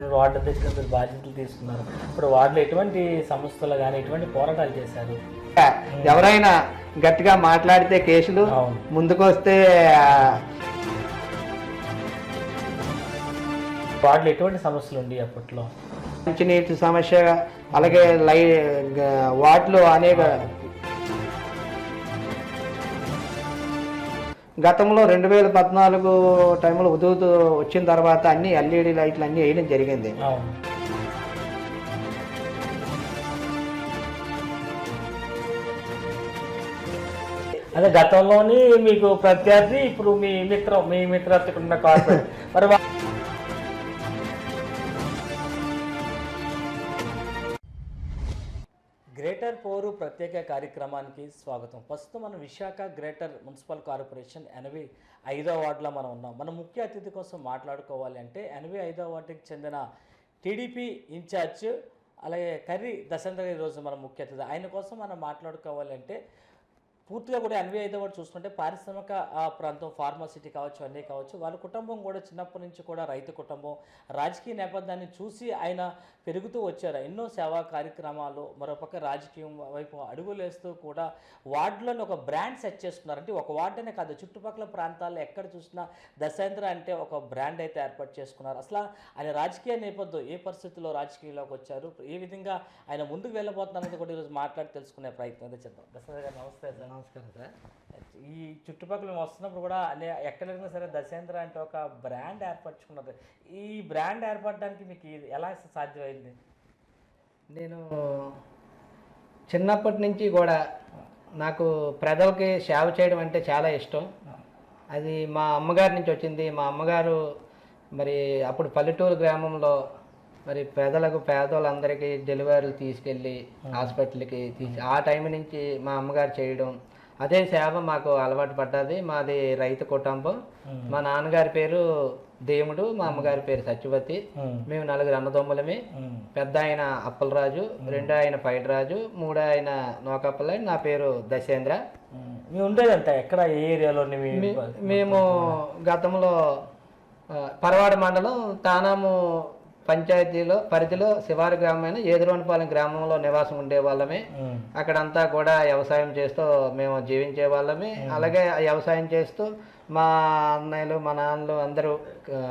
Ward అధ్యక్షులు మీరు బాధ్యతలు తీసుకున్నారు. ఇప్పుడు వార్డులో ఎటువంటి సంస్థలు కానీ ఎటువంటి పోరాటాలు చేశారు? ఎవరైనా గట్టిగా మాట్లాడితే కేసులు. ముందుకొస్తే వార్డులో ఎటువంటి సమస్యలు ఉండి అప్పట్లో? మంచినీటి సమస్య అలాగే లై వాటిలో అనేక గతంలో రెండు వేల పద్నాలుగు టైంలో ఉదుగుతూ వచ్చిన తర్వాత అన్ని ఎల్ఈడి లైట్లు అన్ని వేయడం జరిగింది. అదే గతంలోని మీకు ప్రత్యర్థి ఇప్పుడు మీ మిత్రం మీ మిత్రత్వకున్న కార్పొరేట్. మరి గ్రేటర్ పోరు ప్రత్యేక కార్యక్రమానికి స్వాగతం. ప్రస్తుతం మనం విశాఖ గ్రేటర్ మున్సిపల్ కార్పొరేషన్ ఎనభై ఐదో వార్డులో మనం ఉన్నాం. మన ముఖ్య అతిథి కోసం మాట్లాడుకోవాలి అంటే ఎనభై ఐదో వార్డుకి చెందిన టీడీపీ ఇన్ఛార్జ్ అలాగే కర్రీ దశరథ ఈరోజు మన ముఖ్య అతిథి. ఆయన కోసం మనం మాట్లాడుకోవాలి అంటే పూర్తిగా కూడా ఎనభై అయితే వాడు చూసుకుంటే పారిశ్రామిక ప్రాంతం ఫార్మాసిటీ కావచ్చు అన్నీ కావచ్చు వాళ్ళ కుటుంబం కూడా చిన్నప్పటి నుంచి కూడా రైతు కుటుంబం రాజకీయ నేపథ్యాన్ని చూసి ఆయన పెరుగుతూ వచ్చారు. ఎన్నో సేవా కార్యక్రమాలు మరోపక్క రాజకీయం వైపు అడుగులేస్తూ కూడా వార్డులను ఒక బ్రాండ్ సెట్ చేసుకున్నారు. అంటే ఒక వార్డునే కాదు చుట్టుపక్కల ప్రాంతాల్లో ఎక్కడ చూసినా దశాంధ్ర అంటే ఒక బ్రాండ్ అయితే ఏర్పాటు చేసుకున్నారు. అసలు ఆయన రాజకీయ నేపథ్యం ఏ పరిస్థితుల్లో రాజకీయంలోకి వచ్చారు? ఏ విధంగా ఆయన ముందుకు వెళ్ళబోతున్నారని కూడా ఈరోజు మాట్లాడి తెలుసుకునే ప్రయత్నం అయితే చేద్దాం. దశాంధ్ర గారు నమస్తే సార్. నమస్కారం సార్. ఈ చుట్టుపక్కల వస్తున్నప్పుడు కూడా ఎక్కడ ఎక్కడైనా సరే దశేంద్ర అంటే ఒక బ్రాండ్ ఏర్పరచుకున్నది. ఈ బ్రాండ్ ఏర్పడడానికి మీకు ఇది ఎలా సాధ్యమైంది? నేను చిన్నప్పటి నుంచి కూడా నాకు ప్రజలకి సేవ చేయడం అంటే చాలా ఇష్టం. అది మా అమ్మగారి నుంచి వచ్చింది. మా అమ్మగారు మరి అప్పుడు పల్లెటూరు గ్రామంలో మరి పేదలకు పేదోళ్ళందరికీ డెలివరీలు తీసుకెళ్ళి హాస్పిటల్కి తీసి ఆ టైం నుంచి మా అమ్మగారు చేయడం అదే సేవ మాకు అలవాటు పడ్డది. మాది రైతు కుటుంబం. మా నాన్నగారి పేరు దేవుడు మా అమ్మగారి పేరు సత్యవతి. మేము నలుగురు అన్నదమ్ములమే. పెద్ద ఆయన అప్పలరాజు రెండో ఆయన పైడరాజు మూడో ఆయన నోకప్పల నా పేరు దశేంద్ర. మీ ఉండేదంట ఎక్కడ? ఏ ఏరియాలోని మీ మేము గతంలో పరవాడ మండలం తానాము పంచాయతీలో పరిధిలో శివారు గ్రామమైన ఏదురోనిపాలెం గ్రామంలో నివాసం ఉండే వాళ్ళమే అక్కడంతా కూడా వ్యవసాయం చేస్తూ మేము జీవించే వాళ్ళమే అలాగే వ్యవసాయం చేస్తూ మా అన్నయ్యలు మా నాన్నలు అందరూ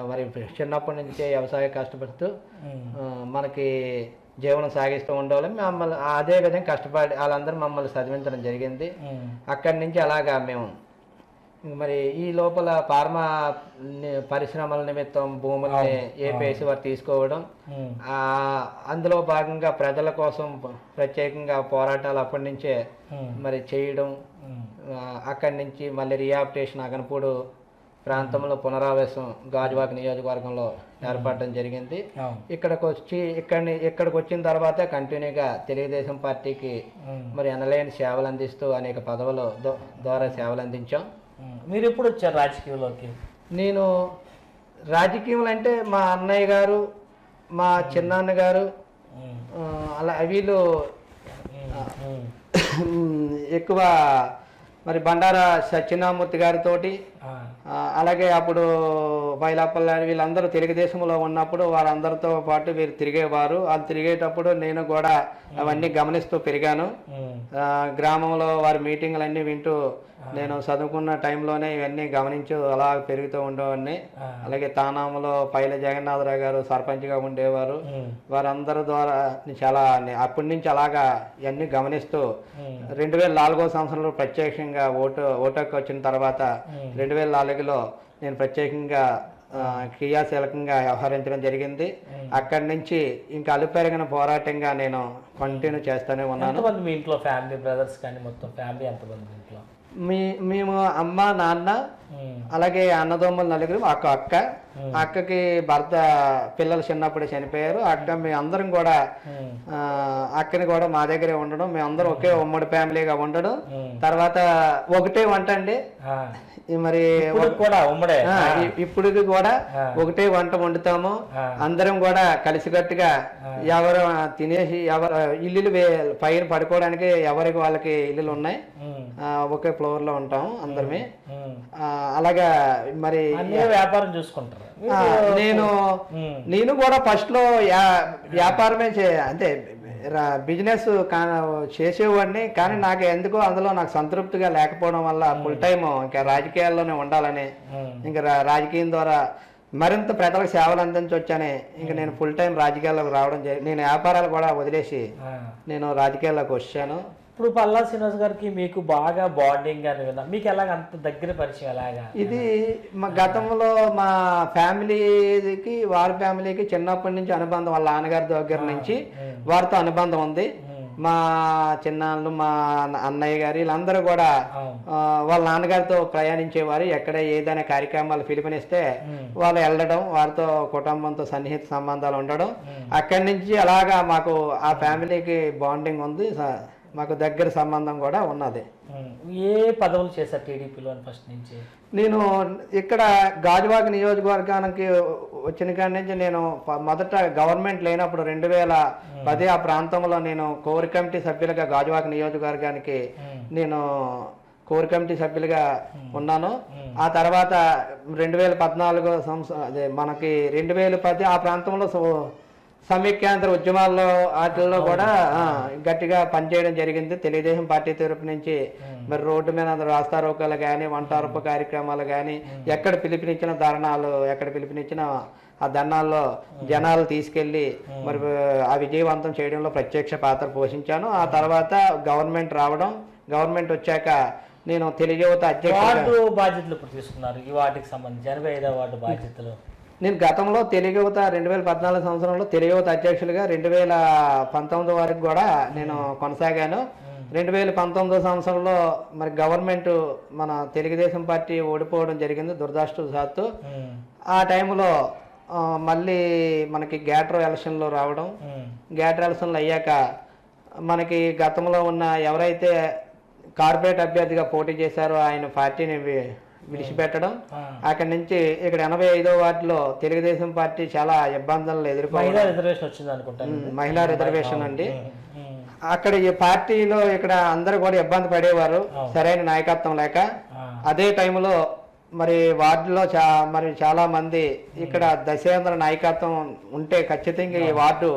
మరి చిన్నప్పటి నుంచే వ్యవసాయ కష్టపడుతూ మనకి జీవనం సాగిస్తూ ఉండేవాళ్ళం. మమ్మల్ని అదే విధంగా కష్టపడి వాళ్ళందరూ మమ్మల్ని చదివించడం జరిగింది. అక్కడి నుంచి అలాగా మేము మరి ఈ లోపల ఫార్మా పరిశ్రమల నిమిత్తం భూముల్ని ఏపీఎస్సీ వారు తీసుకోవడం అందులో భాగంగా ప్రజల కోసం ప్రత్యేకంగా పోరాటాలు అప్పటి నుంచే మరి చేయడం అక్కడి నుంచి మళ్ళీ రియాప్టేషన్ అగనపూడు ప్రాంతంలో పునరావాసం గాజువాక నియోజకవర్గంలో ఏర్పడడం జరిగింది. ఇక్కడికి వచ్చి ఇక్కడిని ఇక్కడికి వచ్చిన తర్వాత కంటిన్యూగా తెలుగుదేశం పార్టీకి మరి ఎనలేని సేవలు అందిస్తూ అనేక పదవులు ద్వారా సేవలు అందించాం. మీరు ఎప్పుడు వచ్చారు రాజకీయంలోకి? నేను రాజకీయంలో అంటే మా అన్నయ్య గారు మా చిన్నాన్న గారు అలా వీళ్ళు ఎక్కువ మరి బండారా సత్యనామూర్తి గారితోటి అలాగే అప్పుడు బయలాపల్లి వీళ్ళందరూ తెలుగుదేశంలో ఉన్నప్పుడు వారందరితో పాటు వీరు తిరిగేవారు. వాళ్ళు తిరిగేటప్పుడు నేను కూడా అవన్నీ గమనిస్తూ పెరిగాను. గ్రామంలో వారి మీటింగ్లన్నీ వింటూ నేను చదువుకున్న టైంలోనే ఇవన్నీ గమనించు అలా పెరుగుతూ ఉండేవాడిని. అలాగే తానాములో పైల జగన్నాథరావు గారు సర్పంచ్గా ఉండేవారు. వారందరి ద్వారా చాలా అప్పటి నుంచి అలాగా ఇవన్నీ గమనిస్తూ రెండు వేల నాలుగో సంవత్సరంలో ప్రత్యక్షంగా ఓటు ఓటుకు వచ్చిన తర్వాత ఉమ్. రెండు వేల నాలుగులో నేను ప్రత్యేకంగా క్రియాశీలకంగా వ్యవహరించడం జరిగింది. అక్కడి నుంచి ఇంకా అలుపెరగిన పోరాటంగా నేను కంటిన్యూ చేస్తూనే ఉన్నాను. మీ ఇంట్లో ఫ్యామిలీ బ్రదర్స్ కానీ మొత్తం ఫ్యామిలీ ఎంతమంది ఇంట్లో? మీ మేము అమ్మ నాన్న అలాగే అన్నదమ్ములు నలుగురు ఒక అక్క. అక్కకి భర్త పిల్లలు చిన్నప్పుడు చనిపోయారు. అక్క మీ అందరం కూడా అక్కని కూడా మా దగ్గరే ఉండడం. మేమందరం ఒకే ఉమ్మడి ఫ్యామిలీగా ఉండడం. తర్వాత ఒకటే వంట అండి. మరి కూడా ఉమ్మడే. ఇప్పుడు కూడా. ఒకటే వంట వండుతాము. అందరం కూడా కలిసికట్టుగా ఎవరు తినేసి ఎవరు ఇల్లులు పైన పడుకోవడానికి ఎవరికి వాళ్ళకి ఇల్లులు ఉన్నాయి. ఒకే ఫ్లోర్లో ఉంటాము అందరమే. అలాగా మరి వ్యాపారం చూసుకుంటారు నేను. నేను కూడా ఫస్ట్లో వ్యాపారమే చే అంటే బిజినెస్ చేసేవాడిని కానీ నాకు ఎందుకో అందులో నాకు సంతృప్తిగా లేకపోవడం వల్ల ఫుల్ టైం ఇంకా రాజకీయాల్లోనే ఉండాలని. ఇంకా రాజకీయం ద్వారా మరింత ప్రజలకు సేవలు అందించవచ్చని ఇంకా నేను ఫుల్ టైం రాజకీయాల్లోకి రావడం నేను వ్యాపారాలు కూడా వదిలేసి. నేను రాజకీయాల్లోకి వచ్చాను ఇప్పుడు పల్లా శ్రీనివాస్ గారికి మీకు బాగా బాండింగ్ అని విన్నా మీకు ఎలాగ అంత దగ్గర పరిచయం ఎలాగా? ఇది మా గతంలో మా ఫ్యామిలీకి వారి ఫ్యామిలీకి చిన్నప్పటి నుంచి అనుబంధం వాళ్ళ నాన్నగారి దగ్గర నుంచి వారితో అనుబంధం ఉంది. మా చిన్నాళ్ళు మా అన్న- అన్నయ్య గారు వీళ్ళందరూ కూడా వాళ్ళ నాన్నగారితో ప్రయాణించేవారు. ఎక్కడ ఏదైనా కార్యక్రమాలు పిలుపునిస్తే. వాళ్ళు వెళ్ళడం వారితో కుటుంబంతో సన్నిహిత సంబంధాలు ఉండడం. అక్కడి నుంచి అలాగా మాకు ఆ ఫ్యామిలీకి బాండింగ్ ఉంది. మాకు దగ్గర సంబంధం కూడా ఉన్నది. ఏ పదవులు చేశారు టీడీపీలో ఫస్ట్ నుంచి? నేను ఇక్కడ గాజువాక నియోజకవర్గానికి వచ్చిన కాడి నుంచి నేను మొదట గవర్నమెంట్ లేనప్పుడు రెండు వేల పది ఆ ప్రాంతంలో నేను కోర్ కమిటీ సభ్యులుగా గాజువాక నియోజకవర్గానికి నేను కోర్ కమిటీ సభ్యులుగా ఉన్నాను. ఆ తర్వాత రెండు వేల పద్నాలుగు సంవత్సరం అదే మనకి రెండు వేల పది ఆ ప్రాంతంలో సమైక్యాంధ్ర ఉద్యమాల్లో వాటిల్లో కూడా గట్టిగా పనిచేయడం జరిగింది. తెలుగుదేశం పార్టీ తరపు నుంచి మరి రోడ్డు మీద రాస్తారోకలు కానీ వంటారపు కార్యక్రమాలు కానీ ఎక్కడ పిలుపునిచ్చిన ధర్నాలు ఎక్కడ పిలుపునిచ్చిన ఆ ధర్నాల్లో జనాలు తీసుకెళ్ళి మరి ఆ విజయవంతం చేయడంలో ప్రత్యక్ష పాత్ర పోషించాను. ఆ తర్వాత గవర్నమెంట్ రావడం గవర్నమెంట్ వచ్చాక నేను తెలుగు యువత బాధ్యతలు ఇప్పుడు తీసుకున్నారు. ఈ వార్డుకి సంబంధించి ఎనభై ఐదో వార్డు బాధ్యతలు. నేను గతంలో తెలుగు యువత రెండు వేల పద్నాలుగు సంవత్సరంలో తెలుగు యువత అధ్యక్షులుగా రెండు వేల పంతొమ్మిది వరకు కూడా నేను కొనసాగాను రెండు వేల పంతొమ్మిదో సంవత్సరంలో మరి గవర్నమెంట్ మన తెలుగుదేశం పార్టీ ఓడిపోవడం జరిగింది దురదృష్టవశాత్తు. ఆ టైంలో మళ్ళీ మనకి గ్యాట్రో ఎలక్షన్లో రావడం. గ్యాట్రో ఎలక్షన్లు అయ్యాక మనకి గతంలో ఉన్న ఎవరైతే కార్పొరేట్ అభ్యర్థిగా పోటీ చేశారో ఆయన పార్టీని విడిచిపెట్టడం. అక్కడి నుంచి ఇక్కడ ఎనభై ఐదో వార్డులో తెలుగుదేశం పార్టీ చాలా ఇబ్బందులను ఎదుర్కోవడం. మహిళా రిజర్వేషన్ వచ్చింది అనుకుంటాను ఉమ్, మహిళా రిజర్వేషన్ అండి. అక్కడ ఈ పార్టీలో ఇక్కడ అందరూ కూడా ఇబ్బంది పడేవారు. సరైన నాయకత్వం లేక. అదే టైంలో మరి వార్డులో చా మరి చాలా మంది ఇక్కడ దశేంద్ర నాయకత్వం ఉంటే ఖచ్చితంగా ఈ వార్డు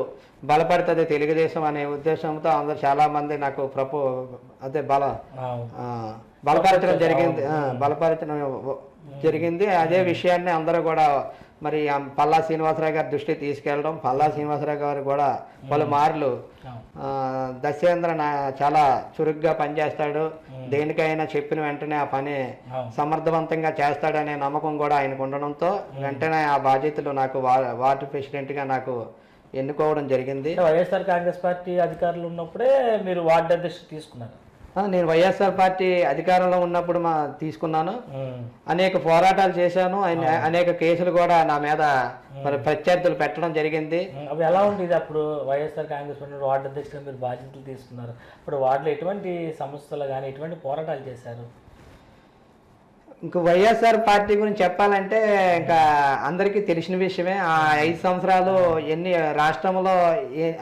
బలపడుతుంది తెలుగుదేశం అనే ఉద్దేశంతో అందరు చాలా మంది నాకు ప్రపో అదే బల బలపరచడం జరిగింది. బలపరచడం జరిగింది. అదే విషయాన్ని అందరూ కూడా మరి పల్లా శ్రీనివాసరావు గారి దృష్టికి తీసుకెళ్ళడం. పల్లా శ్రీనివాసరావు గారు కూడా పలుమార్లు దశేంద్ర నా చాలా చురుగ్గా పనిచేస్తాడు. దేనికైనా చెప్పిన వెంటనే ఆ పని. సమర్థవంతంగా చేస్తాడనే నమ్మకం కూడా ఆయనకు ఉండడంతో వెంటనే ఆ బాధ్యతలు నాకు వార్డు ప్రెసిడెంట్గా నాకు ఎన్నుకోవడం జరిగింది. వైఎస్ఆర్ కాంగ్రెస్ పార్టీ అధికారులు ఉన్నప్పుడే మీరు వార్డు అధ్యక్షుడు తీసుకున్నారు. నేను వైఎస్ఆర్ పార్టీ అధికారంలో ఉన్నప్పుడు మా తీసుకున్నాను. అనేక పోరాటాలు చేశాను. అనే- అనేక కేసులు కూడా నా మీద మరి ప్రత్యర్థులు పెట్టడం జరిగింది. అవి ఎలా ఉండేది అప్పుడు వైఎస్ఆర్ కాంగ్రెస్ వార్డు అధ్యక్షుడు మీరు బాధ్యతలు తీసుకున్నారు? అప్పుడు వార్డులో ఎటువంటి సమస్యలు కానీ ఎటువంటి పోరాటాలు చేశారు? ఇంక వైఎస్ఆర్ పార్టీ గురించి చెప్పాలంటే ఇంకా అందరికీ తెలిసిన విషయమే. ఆ ఐదు సంవత్సరాలు ఎన్ని రాష్ట్రంలో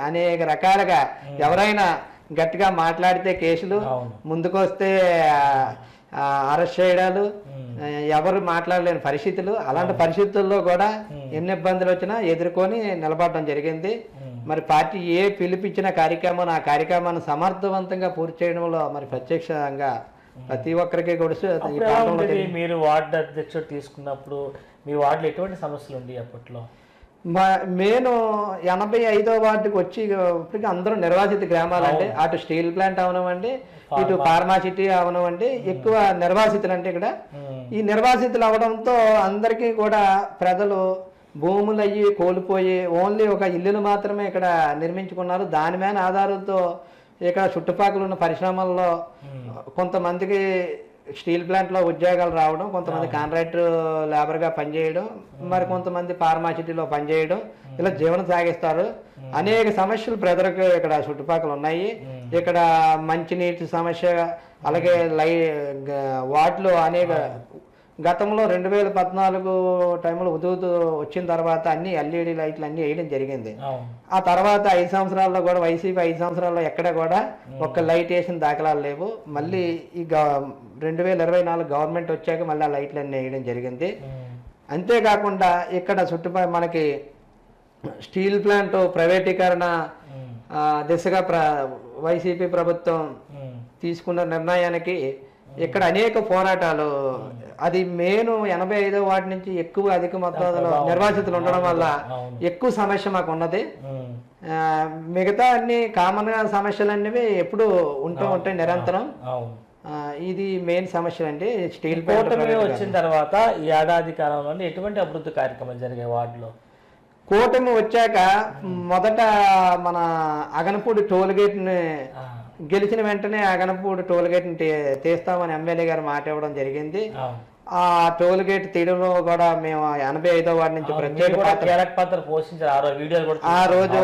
అనేక రకాలుగా ఎవరైనా గట్టిగా మాట్లాడితే కేసులు. ముందుకొస్తే ఆ, అరెస్ట్ చేయడాలు ఎవరు మాట్లాడలేని పరిస్థితులు. అలాంటి పరిస్థితుల్లో కూడా ఎన్ని ఇబ్బందులు వచ్చినా ఎదుర్కొని నిలబడడం జరిగింది. మరి పార్టీ ఏ పిలిపించిన కార్యక్రమం ఆ కార్యక్రమాన్ని సమర్థవంతంగా పూర్తి చేయడంలో మరి ప్రత్యక్షంగా ప్రతి ఒక్కరికి కూడా మీరు వార్డు అధ్యక్షుడు తీసుకున్నప్పుడు మీ వార్డులో ఎటువంటి సమస్యలు ఉండి అప్పట్లో? నేను ఎనభై ఐదో వార్డుకి వచ్చి ఇప్పటికి అందరూ నిర్వాసిత గ్రామాలండి. అటు స్టీల్ ప్లాంట్ అవనవండి ఇటు ఫార్మాసిటీ అవనవండి ఎక్కువ నిర్వాసితులు అంటే ఇక్కడ. ఉమ్. ఈ నిర్వాసితులు అవడంతో అందరికీ కూడా ప్రజలు భూములు అయ్యి కోల్పోయి ఓన్లీ ఒక ఇల్లును మాత్రమే ఇక్కడ నిర్మించుకున్నారు. దాని మీద ఆధారంతో ఇక్కడ చుట్టుపక్కల ఉన్న పరిశ్రమల్లో కొంతమందికి స్టీల్ ప్లాంట్లో ఉద్యోగాలు రావడం కొంతమంది కాంట్రాక్ట్ లేబర్గా పనిచేయడం మరి కొంతమంది ఫార్మాసిటీలో పనిచేయడం ఇలా జీవనం సాగిస్తారు. అనేక సమస్యలు ప్రజలకు ఇక్కడ చుట్టుపక్కల ఉన్నాయి. ఇక్కడ మంచినీటి సమస్య అలాగే లై వాటిలో అనేక గతంలో రెండు వేల పద్నాలుగు టైంలో ఉదుగుతూ వచ్చిన తర్వాత అన్ని ఎల్ఈడి లైట్లు అన్ని వేయడం జరిగింది. ఆ తర్వాత ఐదు సంవత్సరాల్లో కూడా వైసీపీ ఐదు సంవత్సరాల్లో ఎక్కడ కూడా ఒక్క లైట్ వేసిన దాఖలాలు లేవు. మళ్ళీ ఈ గవ- రెండు వేల ఇరవై నాలుగు గవర్నమెంట్ వచ్చాక మళ్ళీ ఆ లైట్లు అన్ని వేయడం జరిగింది. అంతేకాకుండా ఇక్కడ చుట్టుపక్కల మనకి స్టీల్ ప్లాంట్ ప్రైవేటీకరణ దిశగా ప్ర వైసీపీ ప్రభుత్వం. తీసుకున్న నిర్ణయానికి ఇక్కడ అనేక పోరాటాలు. అది మెయిన్ ఎనభై ఐదో వాటి నుంచి ఎక్కువ అధిక మొత్తంలో నిర్వాసితులు ఉండడం వల్ల. ఎక్కువ సమస్య మాకు ఉన్నది. మిగతా అన్ని కామన్గా సమస్యలు అనేవి ఎప్పుడు ఉంటూ ఉంటాయి నిరంతరం. ఇది మెయిన్ సమస్య అండి స్టీల్ కూటమి వచ్చిన తర్వాత ఈ ఏడాది కాలంలో ఎటువంటి అభివృద్ధి కార్యక్రమాలు జరిగాయి వార్డులో? కూటమి వచ్చాక మొదట మన అగనపూడి టోల్ గేట్ని ఆ, గెలిచిన వెంటనే అగనపూడి టోల్ గేట్ తీస్తామని ఎమ్మెల్యే గారు మాట ఇవ్వడం జరిగింది. ఆ. టోల్ గేట్ తీయడంలో కూడా మేము ఎనభై ఐదో వార్డు నుంచి ప్రత్యేక పాత్ర పోషించారు. ఆ రోజు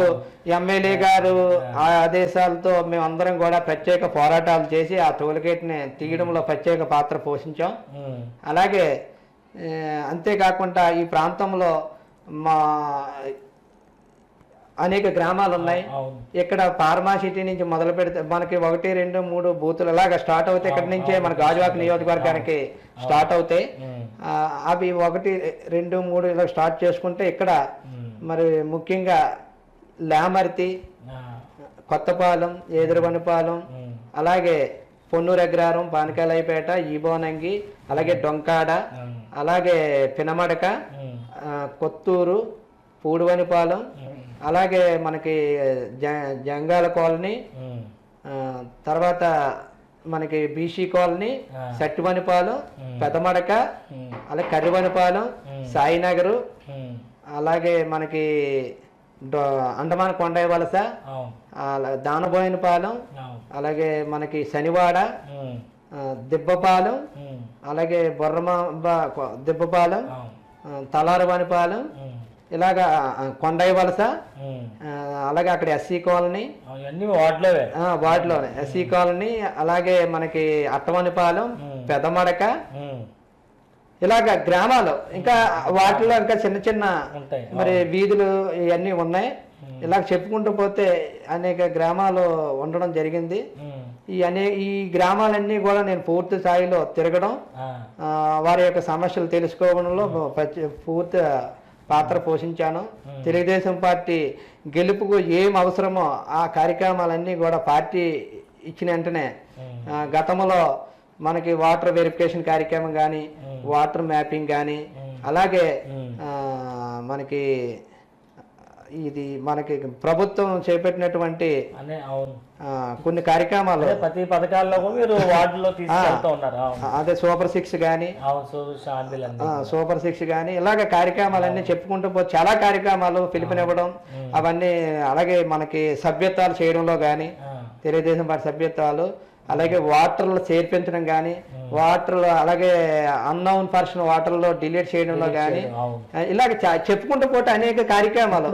ఎమ్మెల్యే గారు ఆ. ఆదేశాలతో మేమందరం కూడా ప్రత్యేక పోరాటాలు చేసి ఆ టోల్ గేట్ని తీయడంలో ప్రత్యేక పాత్ర పోషించాం. అలాగే అంతేకాకుండా ఈ ప్రాంతంలో మా అనేక గ్రామాలు ఉన్నాయి ఇక్కడ ఫార్మాసిటీ నుంచి మొదలు పెడితే మనకి ఒకటి రెండు మూడు బూతులు అలాగా స్టార్ట్ అవుతాయి ఇక్కడ నుంచే మన గాజువాక నియోజకవర్గానికి స్టార్ట్ అవుతాయి అవి ఒకటి రెండు మూడు ఇలా స్టార్ట్ చేసుకుంటే ఇక్కడ. మరి ముఖ్యంగా లామర్తి. కొత్తపాలెం ఎదురువనిపాలెం ఉమ్. అలాగే పొన్నూరు అగ్రహారం పానకాలయపేట ఈబోనంగి అలాగే డొంకాడ. అలాగే పినమడక కొత్తూరు పూడివనిపాలెం. అలాగే మనకి జంగాల కాలనీ తర్వాత మనకి బీసీ కాలనీ. సట్టివనిపాలెం. పెదమడక. అలాగే కర్రివనిపాలెం. సాయినగరు. అలాగే మనకి అండమాన్ కొండయ్య వలస దానబోయినపాలెం అలాగే మనకి శనివాడ దిబ్బపాలెం. అలాగే బొర్రమాంబ కొ- దిబ్బపాలెం తలారవానిపాలెం. ఇలాగా కొండయ్య వలస అలాగే అక్కడ ఎస్సీ కాలనీ అవన్నీ వార్డులోవే. ఆ, వాటిలోనే ఎస్సీ కాలనీ అలాగే మనకి అట్టవనిపాలెం. పెదమడక. ఇలాగ గ్రామాలు. ఇంకా వాటిలో ఇంకా చిన్న చిన్న మరి వీధులు ఇవన్నీ ఉన్నాయి. ఇలా చెప్పుకుంటూ పోతే అనేక గ్రామాలు ఉండడం జరిగింది. ఈ అనే ఈ గ్రామాలన్నీ కూడా నేను పూర్తి స్థాయిలో తిరగడం వారి యొక్క సమస్యలు తెలుసుకోవడంలో పూర్తి పాత్ర పోషించాను. తెలుగుదేశం పార్టీ గెలుపుకు ఏం అవసరమో ఆ కార్యక్రమాలన్నీ కూడా పార్టీ ఇచ్చిన వెంటనే గతంలో మనకి వాటర్ వెరిఫికేషన్ కార్యక్రమం కానీ వాటర్ మ్యాపింగ్ కానీ అలాగే మనకి ఇది మనకి ప్రభుత్వం చేపట్టినటువంటి కొన్ని కార్యక్రమాలు. ప్రతి పథకాల్లో మీరు వార్డులో ఉన్నారు అదే సూపర్ సిక్స్ కానీ సూపర్ సిక్స్ కానీ ఇలాగ కార్యక్రమాలన్నీ చెప్పుకుంటూ పో చాలా కార్యక్రమాలు పిలుపునివ్వడం అవన్నీ అలాగే మనకి సభ్యత్వాలు చేయడంలో కానీ. తెలుగుదేశం పార్టీ సభ్యత్వాలు అలాగే వాటర్లు చేర్పించడం కానీ వాటర్లు అలాగే అన్నౌన్ పర్సన్ వాటర్లో డిలీట్ చేయడంలో కానీ ఇలాగ చెప్పుకుంటూ పోతే అనేక కార్యక్రమాలు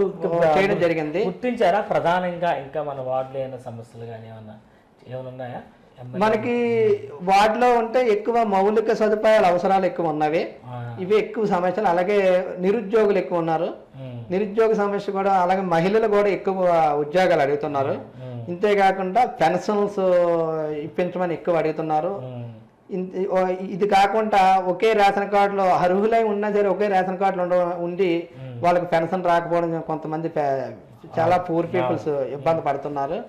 చేయడం జరిగింది. గుర్తించారా ప్రధానంగా ఇంకా మన వార్డులో ఏమైనా సమస్యలు కానీ ఏమన్నా ఏమైనా ఉన్నాయా? మనకి వాటిలో ఉంటే ఎక్కువ మౌలిక సదుపాయాల అవసరాలు ఎక్కువ ఉన్నవి. ఇవి ఎక్కువ సమస్యలు. అలాగే నిరుద్యోగులు ఎక్కువ ఉన్నారు. నిరుద్యోగ సమస్య కూడా అలాగే మహిళలు కూడా ఎక్కువ ఉద్యోగాలు అడుగుతున్నారు. ఇంతేకాకుండా పెన్షన్స్ ఇప్పించమని ఎక్కువ అడుగుతున్నారు. ఇది కాకుండా ఒకే రేషన్ కార్డులో అర్హులై ఉన్నా సరే ఒకే రేషన్ కార్డులో ఉండ ఉండి వాళ్ళకి పెన్షన్ రాకపోవడం కొంతమంది చాలా పూర్ పీపుల్స్ ఇబ్బంది పడుతున్నారు.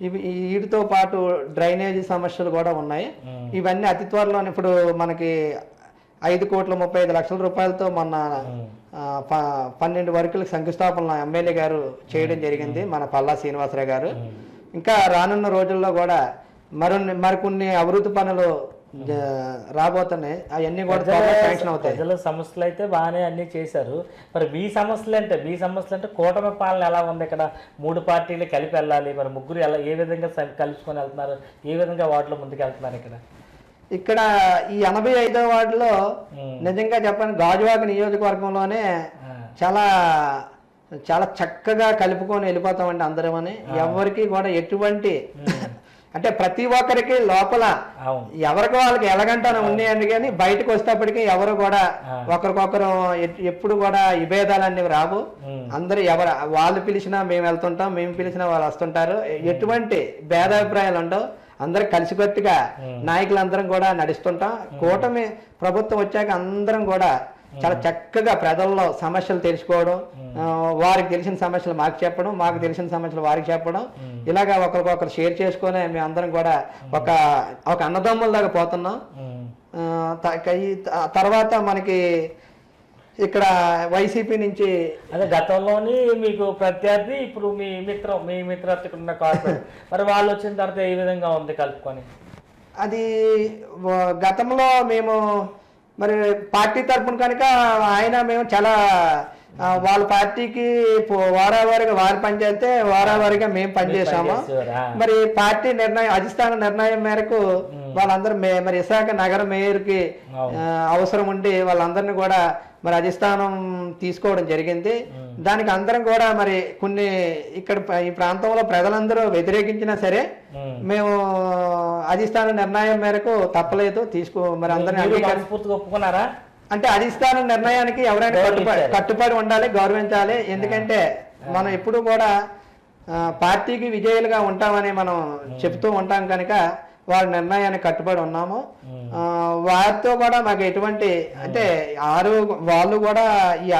ఇవి వీటితో పాటు డ్రైనేజీ సమస్యలు కూడా ఉన్నాయి. ఇవన్నీ అతి త్వరలో ఇప్పుడు మనకి ఐదు కోట్ల ముప్పై ఐదు లక్షల రూపాయలతో మొన్న ప- పన్నెండు వర్కులకు శంకుస్థాపన ఎమ్మెల్యే గారు చేయడం జరిగింది మన పల్లా శ్రీనివాసరావు గారు. ఇంకా రానున్న రోజుల్లో కూడా మరిన్ని మరికొన్ని అభివృద్ధి పనులు రాబోతున్నాయి. అవన్నీ కూడా త్వరలో శాంక్షన్ అవుతాయి. ప్రజల సమస్యలు అయితే బాగానే అన్ని చేశారు. మరి మీ సమస్యలు అంటే మీ సమస్యలు అంటే కూటమి పాలన ఎలా ఉంది ఇక్కడ? మూడు పార్టీలు కలిపి వెళ్ళాలి. మరి ముగ్గురు ఎలా ఏ విధంగా కలుసుకొని వెళ్తున్నారు? ఏ విధంగా వాటిలో ముందుకు వెళ్తున్నారు ఇక్కడ? ఇక్కడ ఈ ఎనభై ఐదో వార్డులో. నిజంగా చెప్పండి గాజువాక నియోజకవర్గంలోనే. చాలా చాలా చక్కగా కలుపుకొని వెళ్ళిపోతామండి అందరమని. ఎవరికి కూడా ఎటువంటి అంటే ప్రతి ఒక్కరికి లోపల ఎవరికి వాళ్ళకి ఎలాగంటానే ఉన్నాయండి కానీ బయటకు వచ్చేటప్పటికి ఎవరు కూడా. ఒకరికొకరు ఎప్పుడు కూడా విభేదాలు అనేవి రావు. అందరూ ఎవరు వాళ్ళు పిలిచినా మేము వెళ్తుంటాం మేము పిలిచినా వాళ్ళు వస్తుంటారు. ఎటువంటి భేదాభిప్రాయాలు ఉండవు. అందరూ కలిసికట్టుగా నాయకులందరం కూడా నడుస్తుంటాం. కూటమి ప్రభుత్వం వచ్చాక అందరం కూడా చాలా చక్కగా ప్రజల్లో సమస్యలు తెలుసుకోవడం వారికి తెలిసిన సమస్యలు మాకు చెప్పడం మాకు తెలిసిన సమస్యలు వారికి చెప్పడం. ఇలాగా ఒకరికొకరు షేర్ చేసుకొని మేము అందరం కూడా ఒక ఒక అన్నదమ్ముల్లాగా పోతున్నాం. తర్వాత మనకి ఇక్కడ వైసీపీ నుంచి అదే గతంలోని మీకు ప్రత్యర్థి ఇప్పుడు మీ మిత్రం మీ మిత్రత్వకు ఉన్న కార్పొరేట్ మరి వాళ్ళు వచ్చిన తర్వాత ఏ విధంగా ఉంది కలుపుకొని? అది గతంలో మేము మరి పార్టీ తరపున కనుక ఆయన మేము చాలా వాళ్ళ పార్టీకి వారావారిగా వారు పనిచేస్తే వారావారిగా మేము పనిచేసాము? మరి పార్టీ నిర్ణయం అధిష్టాన నిర్ణయం మేరకు వాళ్ళందరూ మరి విశాఖ నగర మేయర్కి అవసరం ఉండి వాళ్ళందరినీ కూడా మరి అధిష్టానం తీసుకోవడం జరిగింది. దానికి అందరం కూడా మరి కొన్ని ఇక్కడ ఈ ప్రాంతంలో ప్రజలందరూ వ్యతిరేకించినా సరే. మేము. అధిష్టాన నిర్ణయం మేరకు తప్పలేదు. తీసుకో మరి అందరిని ఒప్పుకున్నారా? అంటే అధిష్టాన నిర్ణయానికి ఎవరైనా కట్టుబడి. కట్టుబడి ఉండాలి గౌరవించాలి. ఎందుకంటే మనం ఎప్పుడు కూడా పార్టీకి విజయులుగా ఉంటామని మనం చెప్తూ ఉంటాం కనుక వాళ్ళ నిర్ణయానికి కట్టుబడి ఉన్నాము. వారితో కూడా మాకు ఎటువంటి అంటే ఆరు వాళ్ళు కూడా ఈ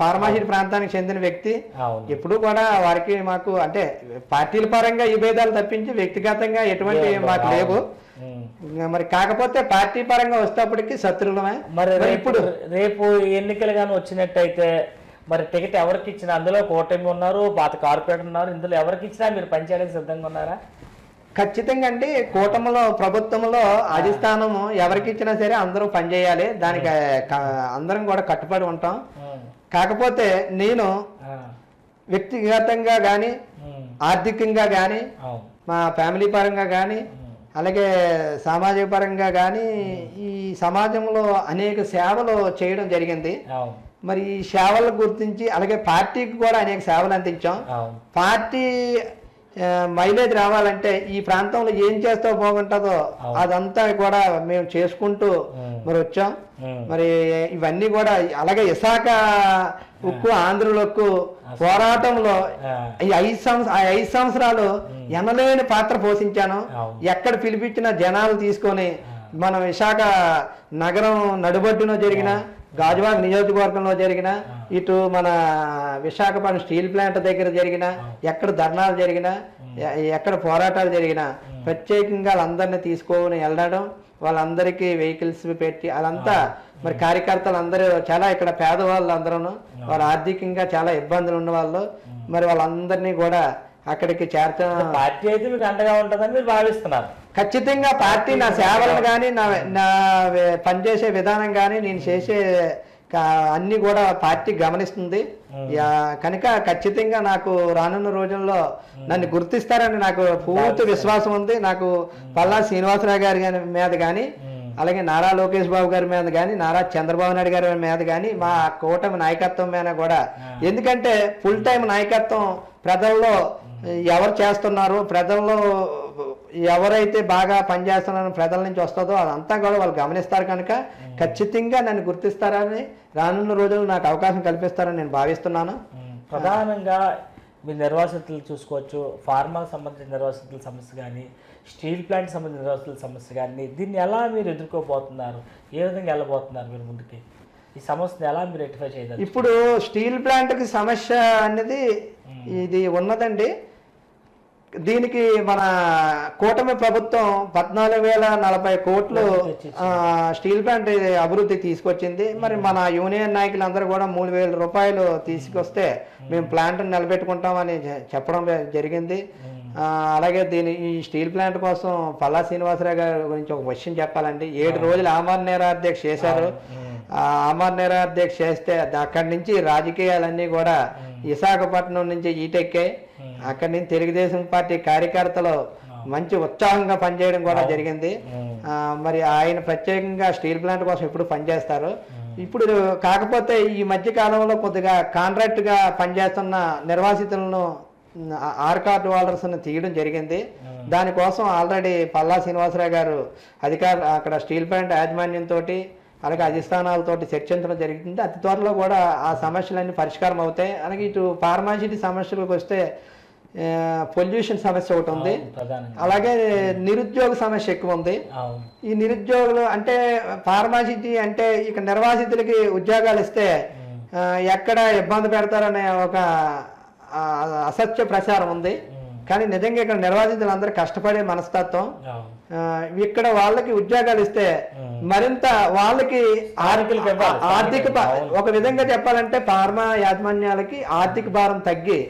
పారమాహిడి ప్రాంతానికి చెందిన వ్యక్తి. ఎప్పుడు కూడా వారికి మాకు అంటే పార్టీల పరంగా ఈ భేదాలు తప్పించి వ్యక్తిగతంగా ఎటువంటి మాకు లేవు. మరి కాకపోతే పార్టీ పరంగా వచ్చేటప్పటికి శత్రులమే. మరి ఇప్పుడు రేపు ఎన్నికలు కానీ వచ్చినట్టయితే మరి టికెట్ ఎవరికి ఇచ్చినా అందులో కూటమి ఉన్నారు పాత కార్పొరేటర్ ఉన్నారు ఇందులో ఎవరికి ఇచ్చినా మీరు పనిచేయడానికి సిద్ధంగా ఉన్నారా? ఖచ్చితంగా అంటే కూటమిలో ప్రభుత్వంలో అధిష్టానం ఎవరికి ఇచ్చినా సరే అందరూ పనిచేయాలి దానికి క- అందరం కూడా కట్టుబడి ఉంటాం. ఉమ్. కాకపోతే నేను. వ్యక్తిగతంగా కానీ ఉమ్. ఆర్థికంగా కానీ మా ఫ్యామిలీ పరంగా కానీ అలాగే సామాజిక పరంగా కానీ ఈ సమాజంలో అనేక సేవలు చేయడం జరిగింది. మరి ఈ సేవలు గుర్తించి అలాగే పార్టీకి కూడా అనేక సేవలు అందించాం. పార్టీ మైలేజ్ రావాలంటే ఈ ప్రాంతంలో ఏం చేస్తే బాగుంటుందో. అదంతా కూడా మేము చేసుకుంటూ. మరి వచ్చాం. మరి ఇవన్నీ కూడా అలాగే విశాఖ ఉక్కు ఆంధ్రులకు పోరాటంలో. ఈ ఐదు సంవత్సరం ఆ ఐదు సంవత్సరాలు ఎనలేని పాత్ర పోషించాను. ఎక్కడ పిలిపించిన జనాలు తీసుకొని మన విశాఖ నగరం నడుబొడ్డున జరిగిన గాజువాక నియోజకవర్గంలో జరిగిన ఇటు మన విశాఖపట్నం స్టీల్ ప్లాంట్ దగ్గర జరిగిన ఎక్కడ ధర్నాలు జరిగినా ఎక్కడ పోరాటాలు జరిగినా ప్రత్యేకంగా వాళ్ళందరినీ తీసుకొని వెళ్ళడం వాళ్ళందరికీ వెహికల్స్ పెట్టి అదంతా మరి కార్యకర్తలు అందరూ చాలా ఇక్కడ పేదవాళ్ళు అందరూ వారు ఆర్థికంగా చాలా ఇబ్బందులు ఉన్న వాళ్ళు మరి వాళ్ళందరినీ కూడా అక్కడికి చేర్చడం పార్టీ అయితే మీకు అండగా ఉంటుందని మీరు భావిస్తున్నారు. ఖచ్చితంగా పార్టీ నా సేవలను కానీ నా నా పనిచేసే విధానం కానీ నేను చేసే అన్ని కూడా పార్టీ గమనిస్తుంది. కనుక ఖచ్చితంగా నాకు రానున్న రోజుల్లో నన్ను గుర్తిస్తారని నాకు పూర్తి విశ్వాసం ఉంది. నాకు పల్లా శ్రీనివాసరావు గారి మీద కానీ అలాగే నారా లోకేష్ బాబు గారి మీద కానీ నారా చంద్రబాబు నాయుడు గారి మీద కానీ మా కూటమి నాయకత్వం మీద కూడా. ఎందుకంటే ఫుల్ టైం నాయకత్వం ప్రజల్లో ఎవరు చేస్తున్నారు ప్రజల్లో ఎవరైతే బాగా పనిచేస్తున్నారో ప్రజల నుంచి వస్తుందో అదంతా కూడా వాళ్ళు గమనిస్తారు కనుక ఖచ్చితంగా నన్ను గుర్తిస్తారని రానున్న రోజుల్లో నాకు అవకాశం కల్పిస్తారని నేను భావిస్తున్నాను. ప్రధానంగా మీ నిర్వాసితులు చూసుకోవచ్చు ఫార్మాకు సంబంధించిన నిర్వాసితుల సమస్య కానీ స్టీల్ ప్లాంట్ సంబంధించిన నిర్వాసితుల సమస్య కానీ దీన్ని ఎలా మీరు ఎదుర్కోబోతున్నారు? ఏ విధంగా వెళ్ళబోతున్నారు మీరు ముందుకి? ఈ సమస్యను ఎలా మీరు రెక్టిఫై చేయగలరు ఇప్పుడు స్టీల్ ప్లాంట్కి సమస్య అనేది ఇది ఉన్నదండి. దీనికి మన కూటమి ప్రభుత్వం పద్నాలుగు వేల నలభై కోట్లు స్టీల్ ప్లాంట్ అభివృద్ధి తీసుకొచ్చింది. మరి మన యూనియన్ నాయకులందరూ కూడా మూడు వేల రూపాయలు తీసుకొస్తే మేము ప్లాంట్ నిలబెట్టుకుంటామని చెప్పడం జరిగింది. అలాగే దీని ఈ స్టీల్ ప్లాంట్ కోసం పల్లా శ్రీనివాసరావు గారి గురించి ఒక విషయం చెప్పాలండి. ఏడు రోజులు ఆమర నిరాధ్యక్ష చేశారు. ఆ ఆమర నిరాధ్యక్ష చేస్తే అక్కడి నుంచి రాజకీయాలన్నీ కూడా విశాఖపట్నం నుంచి ఈటెక్కాయి అక్కడి నుంచి తెలుగుదేశం పార్టీ కార్యకర్తలు మంచి ఉత్సాహంగా పనిచేయడం కూడా జరిగింది. మరి ఆయన ప్రత్యేకంగా స్టీల్ ప్లాంట్ కోసం ఎప్పుడు పనిచేస్తారు. ఇప్పుడు కాకపోతే ఈ మధ్య కాలంలో కొద్దిగా కాంట్రాక్ట్గా పనిచేస్తున్న నిర్వాసితులను ఆర్ కార్డు హోల్డర్స్ని తీయడం జరిగింది. దానికోసం ఆల్రెడీ పల్లా శ్రీనివాసరావు గారు అధికార అక్కడ స్టీల్ ప్లాంట్ యాజమాన్యంతో అలాగే అధిష్టానాలతోటి చర్చించడం జరిగింది. అతి త్వరలో కూడా ఆ సమస్యలన్నీ పరిష్కారం అవుతాయి. అలాగే ఇటు ఫార్మాసిటీ సమస్యలకు వస్తే పొల్యూషన్ సమస్య ఒకటి ఉంది. అలాగే నిరుద్యోగ సమస్య ఎక్కువ ఉంది. ఈ నిరుద్యోగులు అంటే ఫార్మాసిటీ అంటే ఇక నిర్వాసితులకి ఉద్యోగాలు ఇస్తే ఎక్కడ ఇబ్బంది పెడతారనే ఒక అసత్య ప్రచారం ఉంది. కానీ నిజంగా ఇక్కడ నిర్వాసితులు అందరూ కష్టపడే మనస్తత్వం ఇక్కడ వాళ్ళకి ఉద్యోగాలు ఇస్తే మరింత వాళ్ళకి ఆర్థిక ఒక విధంగా చెప్పాలంటే ఫార్మా యాజమాన్యాలకి ఆర్థిక భారం తగ్గి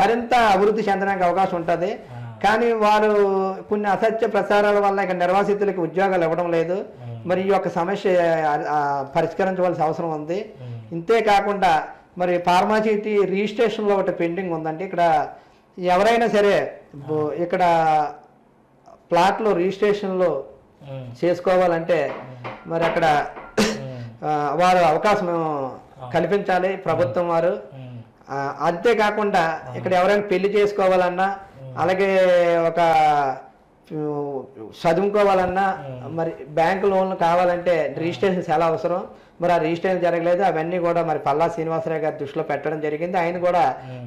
మరింత అభివృద్ధి చెందడానికి అవకాశం ఉంటుంది. కానీ వారు కొన్ని అసత్య ప్రచారాల వల్ల ఇక నిర్వాసితులకు ఉద్యోగాలు ఇవ్వడం లేదు. మరి ఈ యొక్క సమస్య పరిష్కరించవలసిన అవసరం ఉంది. ఇంతే కాకుండా మరి ఫార్మాసిటీ రిజిస్ట్రేషన్లో ఒకటి పెండింగ్ ఉందండి. ఇక్కడ ఎవరైనా సరే ఇక్కడ ప్లాట్లు రిజిస్ట్రేషన్లో చేసుకోవాలంటే మరి అక్కడ వారు అవకాశం కల్పించాలి ప్రభుత్వం వారు. అంతేకాకుండా ఇక్కడ ఎవరైనా పెళ్ళి చేసుకోవాలన్నా అలాగే ఒక చదువుకోవాలన్నా మరి బ్యాంక్ లోన్లు కావాలంటే రిజిస్ట్రేషన్ చాలా అవసరం. మరి ఆ రిజిస్ట్రేషన్ జరగలేదు అవన్నీ కూడా మరి పల్లా శ్రీనివాసరావు గారి దృష్టిలో పెట్టడం జరిగింది. ఆయన కూడా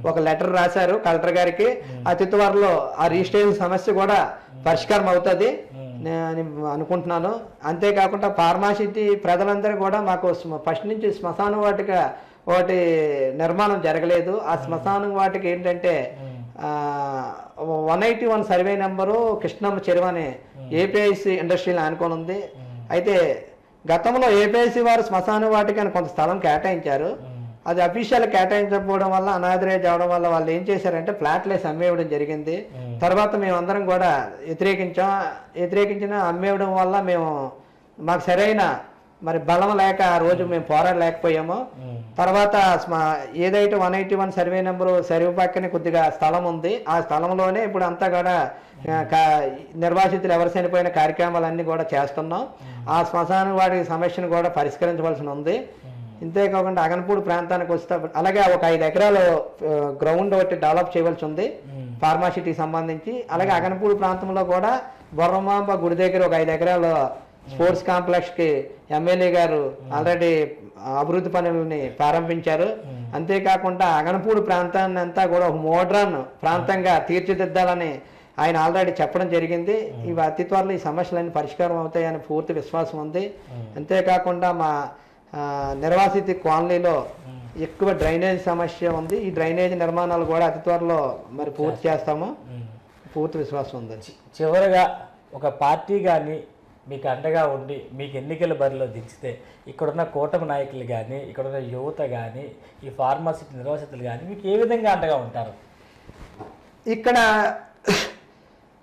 ఒక లెటర్ రాశారు కలెక్టర్ గారికి. అతి త్వరలో ఆ రిజిస్ట్రేషన్ సమస్య కూడా పరిష్కారం అవుతుంది నేను అనుకుంటున్నాను. అంతేకాకుండా ఫార్మాసిటీ ప్రజలందరూ కూడా మాకు ఫస్ట్ నుంచి శ్మశాన వాటిక ఒకటి నిర్మాణం జరగలేదు. ఆ శ్మశానం వాటికి ఏంటంటే one eighty one survey number Krishnamma చెరువు అని ఏపీఐసి ఇండస్ట్రీలో ఆనుకొని ఉంది. అయితే గతంలో ఏపీఐసి వారు శ్మశాన వాటికి అని కొంత స్థలం కేటాయించారు. అది అఫీషియల్ కేటాయించకపోవడం వల్ల అనాథరేజ్ అవడం వల్ల వాళ్ళు ఏం చేశారంటే ఫ్లాట్లేసి అమ్మేయడం జరిగింది. తర్వాత మేమందరం కూడా వ్యతిరేకించాం వ్యతిరేకించిన అమ్మేయడం వల్ల మేము మాకు సరైన మరి బలం లేక ఆ రోజు మేము. పోరాడలేకపోయాము. తర్వాత ఏదైతే one eighty one survey number survey పక్కనే కొద్దిగా స్థలం ఉంది. ఆ స్థలంలోనే ఇప్పుడు అంతా కూడా నిర్వాసితులు ఎవరు చనిపోయిన కార్యక్రమాలన్నీ కూడా చేస్తున్నాం. ఆ శ్మశానం వాడి సమస్యను కూడా పరిష్కరించవలసి ఉంది. ఇంతేకాకుండా అగనపూడి ప్రాంతానికి వస్తే అలాగే ఒక ఐదు ఎకరాలు గ్రౌండ్ ఒకటి డెవలప్ చేయవలసి ఉంది. ఫార్మాసిటీకి సంబంధించి. అలాగే అగనపూడి ప్రాంతంలో కూడా బొర్రమాంబ గుడి దగ్గర ఒక ఐదు ఎకరాలు స్పోర్ట్స్ కాంప్లెక్స్కి ఎమ్మెల్యే గారు ఆల్రెడీ అభివృద్ధి పనులని ప్రారంభించారు. అంతేకాకుండా అగనపూడి ప్రాంతాన్ని అంతా కూడా ఒక మోడ్రన్ ప్రాంతంగా తీర్చిదిద్దాలని ఆయన ఆల్రెడీ చెప్పడం జరిగింది. ఇవి అతి త్వరలో ఈ సమస్యలన్నీ పరిష్కారం అవుతాయని పూర్తి విశ్వాసం ఉంది. అంతేకాకుండా మా నిర్వాసిత కాలనీలో ఎక్కువ డ్రైనేజ్ సమస్య ఉంది. ఈ డ్రైనేజ్ నిర్మాణాలు కూడా అతి త్వరలో మరి పూర్తి చేస్తాము. పూర్తి విశ్వాసం ఉంది. చివరగా ఒక పార్టీ కానీ మీకు అండగా ఉండి మీకు ఎన్నికల బరిలో దించితే ఇక్కడున్న కూటమి నాయకులు కానీ ఇక్కడున్న యువత కానీ ఈ ఫార్మసిటీ నిర్వాసితులు కానీ మీకు ఏ విధంగా అండగా ఉంటారు? ఇక్కడ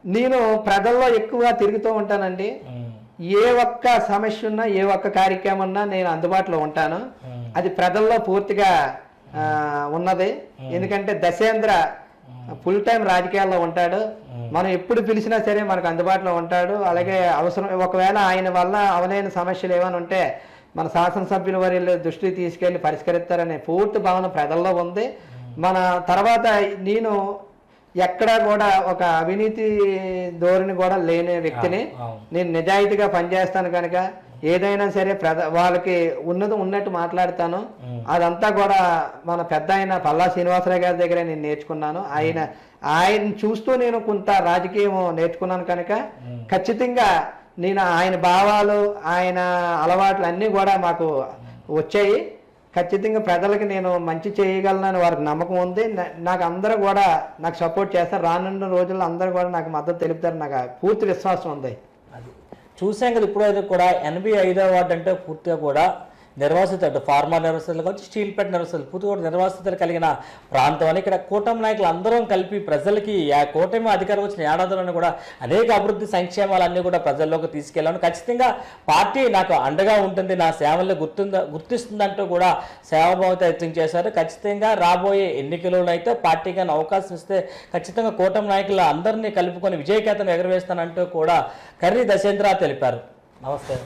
నేను ప్రజల్లో ఎక్కువగా తిరుగుతూ ఉంటానండి. ఏ ఒక్క సమస్య ఉన్నా ఏ ఒక్క కార్యక్రమం ఉన్నా నేను అందుబాటులో ఉంటాను. అది ప్రజల్లో పూర్తిగా ఉన్నది. ఎందుకంటే దశేంద్ర ఫుల్ టైం రాజకీయాల్లో ఉంటాడు. మనం ఎప్పుడు పిలిచినా సరే మనకు అందుబాటులో ఉంటాడు. అలాగే అవసరం ఒకవేళ ఆయన వల్ల అవలేని సమస్యలు ఏమైనా ఉంటే మన శాసనసభ్యుల వారి దృష్టికి తీసుకెళ్ళి పరిష్కరిస్తారనే పూర్తి భావన ప్రజల్లో ఉంది. మన తర్వాత నేను ఎక్కడా కూడా ఒక అవినీతి ధోరణి కూడా లేని వ్యక్తిని. నేను నిజాయితీగా పనిచేస్తాను కనుక ఏదైనా సరే ప్రధ వాళ్ళకి ఉన్నది ఉన్నట్టు మాట్లాడతాను. అదంతా కూడా మన పెద్ద ఆయన పల్లా శ్రీనివాసరావు గారి దగ్గర నేను నేర్చుకున్నాను. ఆయన ఆయన చూస్తూ నేను కొంత రాజకీయం నేర్చుకున్నాను కనుక ఖచ్చితంగా నేను ఆయన భావాలు ఆయన అలవాట్లు అన్నీ కూడా మాకు వచ్చాయి. ఖచ్చితంగా ప్రజలకి నేను మంచి చేయగలనని వారికి నమ్మకం ఉంది. నాకు అందరూ కూడా నాకు సపోర్ట్ చేస్తారు. రానున్న రోజుల్లో అందరూ కూడా నాకు మద్దతు తెలుపుతారు నాకు పూర్తి విశ్వాసం ఉంది. చూసాం కదా ఇప్పుడు కూడా ఎనభై ఐదో వార్డు అంటే పూర్తిగా కూడా నిర్వాసితుడు ఫార్మా నిర్వాసితులు కావచ్చు స్టీల్ పెట్ నిర్వాసితులు పూర్తిగా నిర్వాసితులు కలిగిన ప్రాంతం అని ఇక్కడ కూటమి నాయకులు అందరం కలిపి ప్రజలకి ఆ కూటమి అధికారం వచ్చిన ఏడాదిలోనే కూడా అనేక అభివృద్ధి సంక్షేమాలన్నీ కూడా ప్రజల్లోకి తీసుకెళ్ళాను ఖచ్చితంగా పార్టీ నాకు అండగా ఉంటుంది నా సేవల్ని గుర్తుంద గుర్తిస్తుందంటూ కూడా సేవాభావత వ్యక్తం చేశారు. ఖచ్చితంగా రాబోయే ఎన్నికల్లోనైతే అయితే పార్టీ కానీ అవకాశం ఇస్తే ఖచ్చితంగా కూటమి నాయకులు అందరినీ కలుపుకొని విజయకేతను ఎగరవేస్తానంటూ కూడా కర్రీ దశేంద్ర తెలిపారు. నమస్తే.